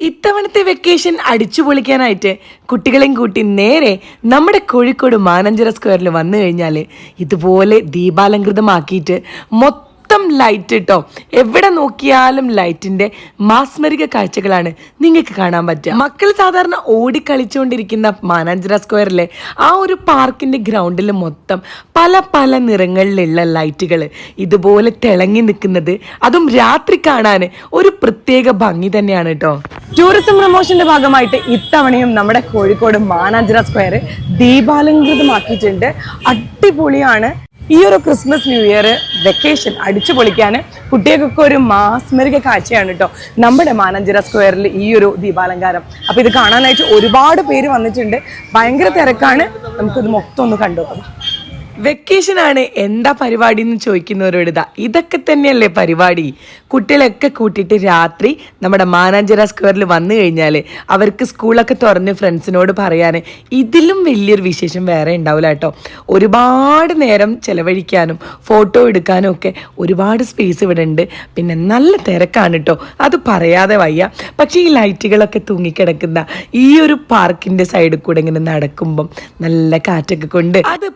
ഇത്തവണത്തെ വെക്കേഷൻ അടിച്ചു പൊളിക്കാനായിട്ട് കുട്ടികളെയും കൂട്ടി നേരെ നമ്മുടെ കോഴിക്കോട് മാനഞ്ചിറ സ്ക്വയറിൽ വന്നു കഴിഞ്ഞാൽ ഇതുപോലെ ദീപാലങ്കൃതമാക്കിയിട്ട് മൊത്തം ലൈറ്റ് കേട്ടോ എവിടെ നോക്കിയാലും ലൈറ്റിന്റെ മാസ്മരിക കാഴ്ചകളാണ് നിങ്ങൾക്ക് കാണാൻ പറ്റുക. മക്കൾ സാധാരണ ഓടിക്കളിച്ചുകൊണ്ടിരിക്കുന്ന മാനാഞ്ചിറ സ്ക്വയറിലെ ആ ഒരു പാർക്കിന്റെ ഗ്രൗണ്ടിൽ മൊത്തം പല പല നിറങ്ങളിലുള്ള ലൈറ്റുകൾ ഇതുപോലെ തിളങ്ങി നിൽക്കുന്നത് അതും രാത്രി കാണാൻ ഒരു പ്രത്യേക ഭംഗി തന്നെയാണ് കേട്ടോ ടൂറിസം പ്രൊമോഷന്റെ ഭാഗമായിട്ട് ഇത്തവണയും നമ്മുടെ കോഴിക്കോട് മാനാഞ്ചിറ സ്ക്വയർ ദീപാലങ്കൃതമാക്കിയിട്ടുണ്ട് അടിപൊളിയാണ്. ഈ ഒരു ക്രിസ്മസ് ന്യൂ ഇയർ വെക്കേഷൻ അടിച്ചു പൊളിക്കാൻ കുട്ടികൾക്കൊക്കെ ഒരു മാസ്മരിക കാഴ്ചയാണ് കേട്ടോ നമ്മുടെ മാനഞ്ചിറ സ്ക്വയറിൽ ഈ ഒരു ദീപാലങ്കാരം. അപ്പൊ ഇത് കാണാനായിട്ട് ഒരുപാട് പേര് വന്നിട്ടുണ്ട്. ഭയങ്കര തിരക്കാണ്. നമുക്കിത് മൊത്തം ഒന്ന് കണ്ടു വെക്കേഷൻ ആണ് എന്താ പരിപാടി എന്ന് ചോദിക്കുന്നവരോട് ഇതാ. ഇതൊക്കെ തന്നെയല്ലേ പരിപാടി. കുട്ടികളൊക്കെ കൂട്ടിയിട്ട് രാത്രി നമ്മുടെ മാനാഞ്ചിറ സ്ക്വയറിൽ വന്നു കഴിഞ്ഞാൽ അവർക്ക് സ്കൂളൊക്കെ തുറന്ന് ഫ്രണ്ട്സിനോട് പറയാൻ ഇതിലും വലിയൊരു വിശേഷം വേറെ ഉണ്ടാവില്ല കേട്ടോ. ഒരുപാട് നേരം ചെലവഴിക്കാനും ഫോട്ടോ എടുക്കാനും ഒക്കെ ഒരുപാട് സ്പേസ് ഇവിടെ ഉണ്ട്. പിന്നെ നല്ല തിരക്കാണ് കേട്ടോ. അത് പറയാതെ വയ്യ. പക്ഷേ ഈ ലൈറ്റുകളൊക്കെ തൂങ്ങിക്കിടക്കുന്ന ഈ ഒരു പാർക്കിന്റെ സൈഡിൽ കൂടെ ഇങ്ങനെ നടക്കുമ്പം നല്ല കാറ്റൊക്കെ കൊണ്ട് അത്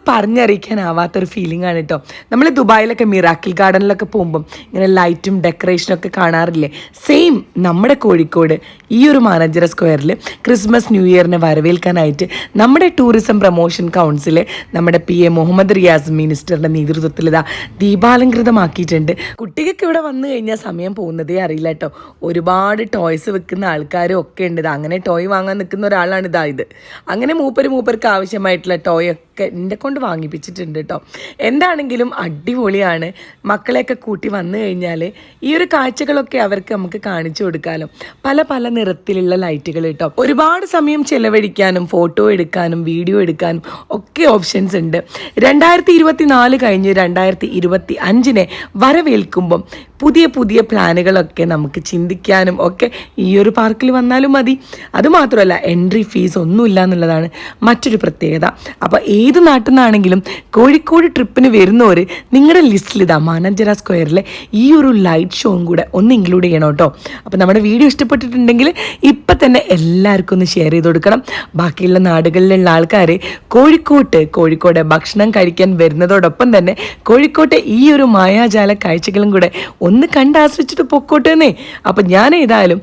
പറഞ്ഞറിയിക്കാനാവാത്തൊരു ഫീലിംഗ് ആണ് കേട്ടോ നമ്മൾ ദുബായിലൊക്കെ മിറാക്കിൾ ഗാർഡനിലൊക്കെ പോകുമ്പം ഇങ്ങനെ ലൈറ്റും ഡെക്കറേഷനും ഒക്കെ കാണാറില്ലേ? സെയിം നമ്മുടെ കോഴിക്കോട് ഈ ഒരു മാനേജർ സ്ക്വയറിൽ ക്രിസ്മസ് ന്യൂ ഇയറിനെ വരവേൽക്കാനായിട്ട് നമ്മുടെ ടൂറിസം പ്രൊമോഷൻ കൗൺസിൽ നമ്മുടെ പി എ മുഹമ്മദ് റിയാസ് മിനിസ്റ്ററുടെ നേതൃത്വത്തിൽ ഇതാ ദീപാലംകൃതമാക്കിയിട്ടുണ്ട്. കുട്ടികൾക്ക് ഇവിടെ വന്നു കഴിഞ്ഞാൽ സമയം പോകുന്നതേ അറിയില്ല കേട്ടോ ഒരുപാട് ടോയ്സ് വെക്കുന്ന ആൾക്കാരും ഒക്കെ ഉണ്ട്. അങ്ങനെ ടോയ് വാങ്ങാൻ നിൽക്കുന്ന ഒരാളാണ് ഇതാ ഇത്. അങ്ങനെ മൂപ്പര് മൂപ്പർക്ക് ആവശ്യമായിട്ടുള്ള ടോയ് ഒക്കെ എന്നെ കൊണ്ട് വാങ്ങിപ്പിച്ചിട്ടുണ്ട് കേട്ടോ എന്താണെങ്കിലും അടിപൊളിയാണ്. മക്കളെയൊക്കെ കൂട്ടി വന്നു കഴിഞ്ഞാൽ ഈ ഒരു കാഴ്ചകളൊക്കെ അവർക്ക് നമുക്ക് കാണിച്ചു കൊടുക്കാമല്ലോ പല പല നിറത്തിലുള്ള ലൈറ്റുകൾ കേട്ടോ ഒരുപാട് സമയം ചെലവഴിക്കാനും ഫോട്ടോ എടുക്കാനും വീഡിയോ എടുക്കാനും ഒക്കെ ഓപ്ഷൻസ് ഉണ്ട്. രണ്ടായിരത്തി ഇരുപത്തി നാല് കഴിഞ്ഞ് രണ്ടായിരത്തി ഇരുപത്തി അഞ്ചിനെ വരവേൽക്കുമ്പം പുതിയ പുതിയ പ്ലാനുകളൊക്കെ നമുക്ക് ചിന്തിക്കാനും ഒക്കെ ഈ ഒരു പാർക്കിൽ വന്നാലും മതി. അതുമാത്രമല്ല എൻട്രി ഫീസ് ഒന്നുമില്ല എന്നുള്ളതാണ് മറ്റൊരു പ്രത്യേകത. അപ്പോൾ ഏത് നാട്ടിൽ നിന്നാണെങ്കിലും കോഴിക്കോട് ട്രിപ്പിന് വരുന്നവർ നിങ്ങളുടെ ലിസ്റ്റിൽ ഇതാ മാനഞ്ചര സ്ക്വയറിലെ ഈ ഒരു ലൈറ്റ് ഷോയും കൂടെ ഒന്ന് ഇൻക്ലൂഡ് ചെയ്യണം കേട്ടോ. അപ്പോൾ നമ്മുടെ വീഡിയോ ഇഷ്ടപ്പെട്ടിട്ടുണ്ടെങ്കിൽ ഇപ്പം തന്നെ എല്ലാവർക്കും ഒന്ന് ഷെയർ ചെയ്ത് കൊടുക്കണം. ബാക്കിയുള്ള നാടുകളിലുള്ള ആൾക്കാർ കോഴിക്കോട്ട് കോഴിക്കോട് ഭക്ഷണം കഴിക്കാൻ വരുന്നതോടൊപ്പം തന്നെ കോഴിക്കോട്ടെ ഈ ഒരു മായാജാല കാഴ്ചകളും കൂടെ ഒന്ന് കണ്ട് ആസ്വദിച്ചിട്ട് എന്നേ അപ്പം ഞാൻ ഏതായാലും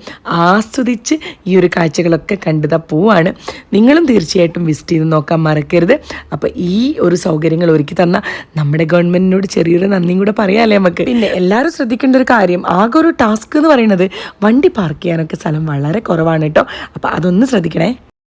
ആസ്വദിച്ച് ഈ ഒരു കാഴ്ചകളൊക്കെ കണ്ടതാ പോവാണ്. നിങ്ങളും തീർച്ചയായിട്ടും വിസിറ്റ് ചെയ്ത് നോക്കാൻ മറക്കരുത്. അപ്പോൾ ഈ ഒരു സൗകര്യങ്ങൾ ഒരുക്കി തന്ന നമ്മുടെ ഗവൺമെന്റിനോട് ചെറിയൊരു നന്ദിയും കൂടെ പറയാമല്ലേ നമുക്ക്? പിന്നെ എല്ലാവരും ശ്രദ്ധിക്കേണ്ട ഒരു കാര്യം ആകെ ഒരു ടാസ്ക് എന്ന് പറയുന്നത് വണ്ടി പാർക്ക് ചെയ്യാനൊക്കെ സ്ഥലം വളരെ കുറവാണ് കേട്ടോ. അപ്പോൾ അതൊന്ന് ശ്രദ്ധിക്കണേ.